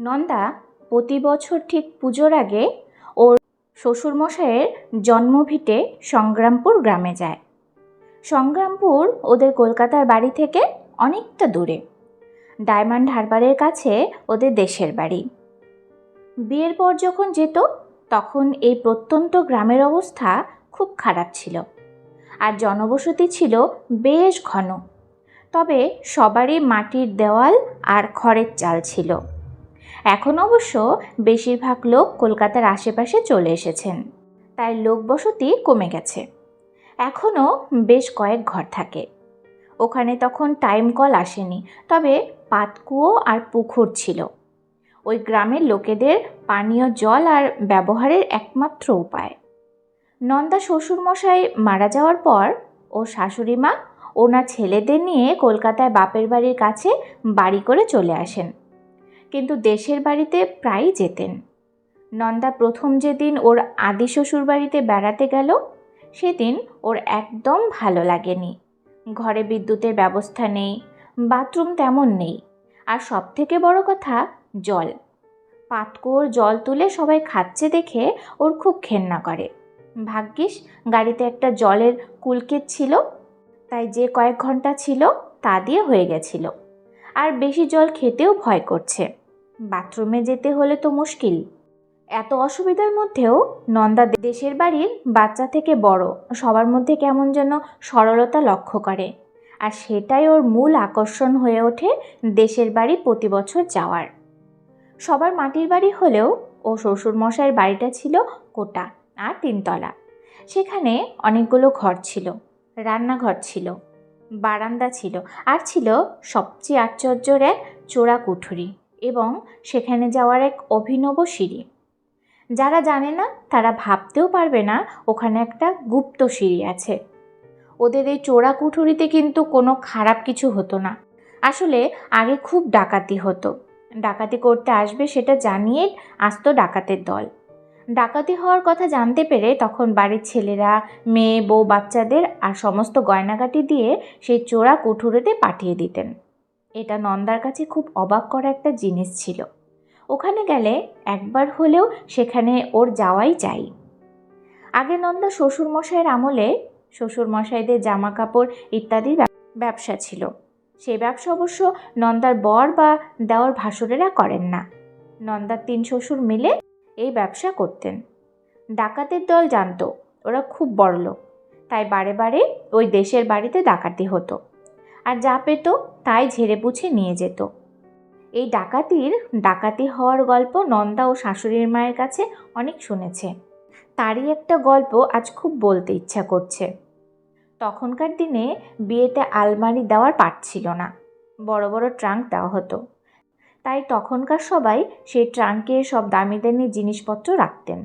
নন্দা প্রতি বছর ঠিক পুজোর আগে ওর শ্বশুরমশাইয়ের জন্মভিটে সংগ্রামপুর গ্রামে যায়। সংগ্রামপুর ওদের কলকাতার বাড়ি থেকে অনেকটা দূরে। ডায়মন্ড হারবারের কাছে ওদের দেশের বাড়ি। বিয়ের পর যখন যেত, তখন এই প্রত্যন্ত গ্রামের অবস্থা খুব খারাপ ছিল আর জনবসতি ছিল বেশ ঘন। তবে সবারই মাটির দেওয়াল আর খড়ের চাল ছিল। এখন অবশ্য বেশিরভাগ লোক কলকাতার আশেপাশে চলে এসেছেন। তাই লোকবসতি কমে গেছে। এখনও বেশ কয়েক ঘর থাকে। ওখানে তখন টাইম কল আসেনি, তবে পাতকুয়ো আর পুকুর ছিল। ওই গ্রামের লোকেদের পানীয় জল আর ব্যবহারের একমাত্র উপায়। নন্দা শ্বশুরমশাই মারা যাওয়ার পর ও শাশুড়ি মা ওনার ছেলেদের নিয়ে কলকাতায় বাপের বাড়ির কাছে বাড়ি করে চলে আসেন। কিন্তু দেশের বাড়িতে প্রায়ই যেতেন। নন্দা প্রথম যেদিন ওর আদি শ্বশুর বাড়িতে বেড়াতে গেল, সেদিন ওর একদম ভালো লাগেনি। ঘরে বিদ্যুতের ব্যবস্থা নেই, বাথরুম তেমন নেই, আর সব থেকে বড় কথা জল। পাতকুয়োর জল তুলে সবাই খাচ্ছে দেখে ওর খুব ঘেন্না করে। ভাগ্যিস গাড়িতে একটা জলের কুলকেট ছিল, তাই যে কয়েক ঘণ্টা ছিল তা দিয়ে হয়ে গেছিল। আর বেশি জল খেতেও ভয় করছে। বাথরুমে যেতে হলে তো মুশকিল। এত অসুবিধার মধ্যেও নন্দা দেশের বাড়ির বাচ্চা থেকে বড়, সবার মধ্যে কেমন যেন সরলতা লক্ষ্য করে। আর সেটাই ওর মূল আকর্ষণ হয়ে ওঠে দেশের বাড়ি প্রতি বছর যাওয়ার। সবার মাটির বাড়ি হলেও ও শ্বশুরমশাইয়ের বাড়িটা ছিল কোটা আর তিনতলা। সেখানে অনেকগুলো ঘর ছিল, রান্নাঘর ছিল, বারান্দা ছিল, আর ছিল সবচেয়ে আশ্চর্যের এক চোরা কুঠুরি এবং সেখানে যাওয়ার এক অভিনব সিঁড়ি। যারা জানে না, তারা ভাবতেও পারবে না ওখানে একটা গুপ্ত সিঁড়ি আছে। ওদের এই চোরা কুঠুরিতে কিন্তু কোনো খারাপ কিছু হতো না। আসলে আগে খুব ডাকাতি হতো। ডাকাতি করতে আসবে সেটা জানিয়ে আসতো ডাকাতের দল। ডাকাতি হওয়ার কথা জানতে পেরে তখন বাড়ির ছেলেরা, মেয়ে, বউ, বাচ্চাদের আর সমস্ত গয়নাগাটি দিয়ে সেই চোরা কুঠুরিতে পাঠিয়ে দিতেন। এটা নন্দার কাছে খুব অবাক করা একটা জিনিস ছিল। ওখানে গেলে একবার হলেও সেখানে ওর যাওয়াই চাই। আগে নন্দা শ্বশুরমশাইয়ের আমলে শ্বশুরমশাইদের জামা কাপড় ইত্যাদির ব্যবসা ছিল। সেই ব্যবসা অবশ্য নন্দার বর বা দেওয়ার ভাসুরেরা করেন না। নন্দার তিন শ্বশুর মিলে এই ব্যবসা করতেন। ডাকাতের দল জানতো, ওরা খুব বড় লোক তাই বারে বারে ওই দেশের বাড়িতে ডাকাতি হতো। আর যা পেত তাই ঝেড়ে পুছে নিয়ে যেত। এই ডাকাতির, ডাকাতি হওয়ার গল্প নন্দা ও শাশুড়ির মায়ের কাছে অনেক শুনেছে। তারই একটা গল্প আজ খুব বলতে ইচ্ছা করছে। তখনকার দিনে বিয়েতে আলমারি দেওয়ার পাট ছিল না, বড় বড় ট্রাঙ্ক দেওয়া হতো। তাই তখনকার সবাই সেই ট্রাঙ্কে সব দামি দামি জিনিসপত্র রাখতেন।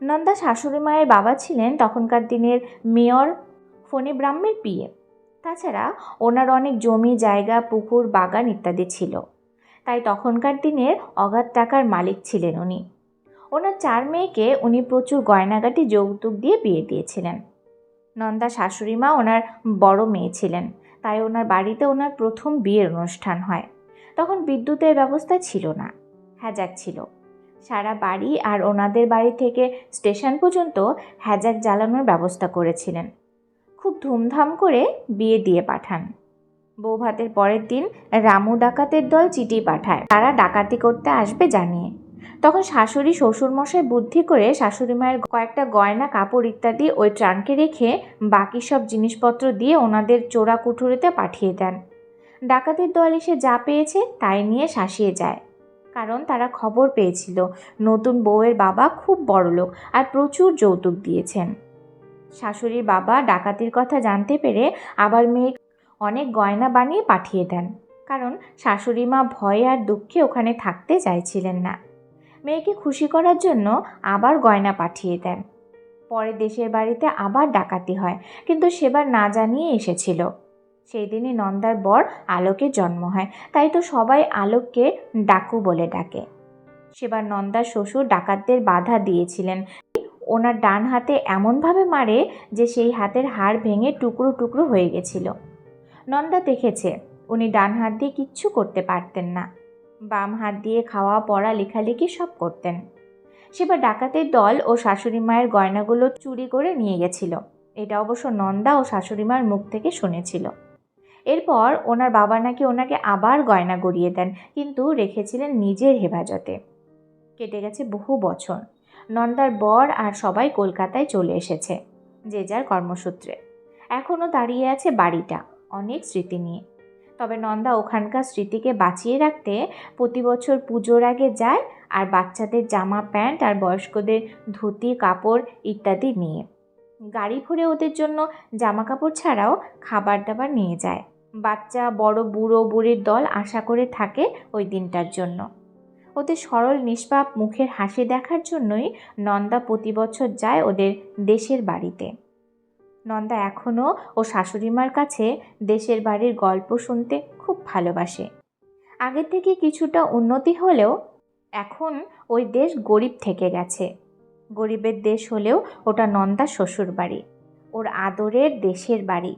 নন্দা শাশুড়ি মায়ের বাবা ছিলেন তখনকার দিনের মেয়র ফণি ব্রাহ্মের বিয়ে তাছাড়া ওনার অনেক জমি, জায়গা, পুকুর, বাগান ইত্যাদি ছিল। তাই তখনকার দিনের অগাধ টাকার মালিক ছিলেন উনি। ওনার চার মেয়েকে উনি প্রচুর গয়নাগাটি, যৌতুক দিয়ে বিয়ে দিয়েছিলেন। নন্দা শাশুড়ি মা ওনার বড় মেয়ে ছিলেন, তাই ওনার বাড়িতে ওনার প্রথম বিয়ের অনুষ্ঠান হয়। তখন বিদ্যুতের ব্যবস্থা ছিল না, হ্যাজাক ছিল। সারা বাড়ি আর ওনাদের বাড়ি থেকে স্টেশন পর্যন্ত হ্যাজাক জ্বালানোর ব্যবস্থা করেছিলেন। ধুমধাম করে বিয়ে দিয়ে পাঠান। বৌভাতের পরের দিন রামু ডাকাতের দল চিঠি পাঠায়। তারা ডাকাতি করতে আসবে জানিয়ে। তখন শাশুড়ি, শ্বশুরমশাই বুদ্ধি করে শাশুড়ি মায়ের কয়েকটা গয়না, কাপড় ইত্যাদি ওই ট্রাঙ্কে রেখে বাকি সব জিনিসপত্র দিয়ে ওনাদের চোরা কুঠুরিতে পাঠিয়ে দেন। ডাকাতের দল এসে যা পেয়েছে তাই নিয়ে শাসিয়ে যায়। কারণ তারা খবর পেয়েছিল, নতুন বউয়ের বাবা খুব বড়লোক আর প্রচুর যৌতুক দিয়েছেন। শাশুড়ির বাবা ডাকাতির কথা জানতে পেরে আবার মেয়ে অনেক গয়না বানিয়ে পাঠিয়ে দেন। কারণ শাশুড়ি মা ভয়ে আর দুঃখে ওখানে থাকতে চাইছিলেন না। মেয়েকে খুশি করার জন্য আবার গয়না পাঠিয়ে দেন। পরে দেশের বাড়িতে আবার ডাকাতি হয়, কিন্তু সেবার না জানিয়ে এসেছিল। সেই দিনই নন্দার বর আলোকের জন্ম হয়, তাই তো সবাই আলোককে ডাকু বলে ডাকে। সেবার নন্দার শ্বশুর ডাকাতদের বাধা দিয়েছিলেন। ওনার ডান হাতে এমনভাবে মারে যে সেই হাতের হাড় ভেঙে টুকরো টুকরো হয়ে গেছিল। নন্দা দেখেছে, উনি ডান হাত দিয়ে কিচ্ছু করতে পারতেন না। বাম হাত দিয়ে খাওয়া, পড়া, লেখালেখি সব করতেন। সেবার ডাকাতের দল ও শাশুড়ি মায়ের গয়নাগুলো চুরি করে নিয়ে গেছিল। এটা অবশ্য নন্দা ও শাশুড়ি মার মুখ থেকে শুনেছিল। এরপর ওনার বাবা নাকি ওনাকে আবার গয়না গড়িয়ে দেন, কিন্তু রেখেছিলেন নিজের হেফাজতে। কেটে গেছে বহু বছর। নন্দার বর আর সবাই কলকাতায় চলে এসেছে, যে যার কর্মসূত্রে। এখনও দাঁড়িয়ে আছে বাড়িটা, অনেক স্মৃতি নিয়ে। তবে নন্দা ওখানকার স্মৃতিকে বাঁচিয়ে রাখতে প্রতি বছর পুজোর আগে যায় আর বাচ্চাদের জামা, প্যান্ট আর বয়স্কদের ধুতি, কাপড় ইত্যাদি নিয়ে। গাড়ি ভরে ওদের জন্য জামা কাপড় ছাড়াও খাবার দাবার নিয়ে যায়। বাচ্চা, বড়, বুড়ো, বুড়ির দল আশা করে থাকে ওই দিনটার জন্য। ওদের সরল নিষ্পাপ মুখের হাসি দেখার জন্যই নন্দা প্রতি বছর যায় ওদের দেশের বাড়িতে। নন্দা এখনও ও শাশুড়িমার কাছে দেশের বাড়ির গল্প শুনতে খুব ভালোবাসে। আগের থেকে কিছুটা উন্নতি হলেও এখন ওই দেশ গরিব থেকে গেছে। গরিবের দেশ হলেও ওটা নন্দা শ্বশুর বাড়ি ওর আদরের দেশের বাড়ি।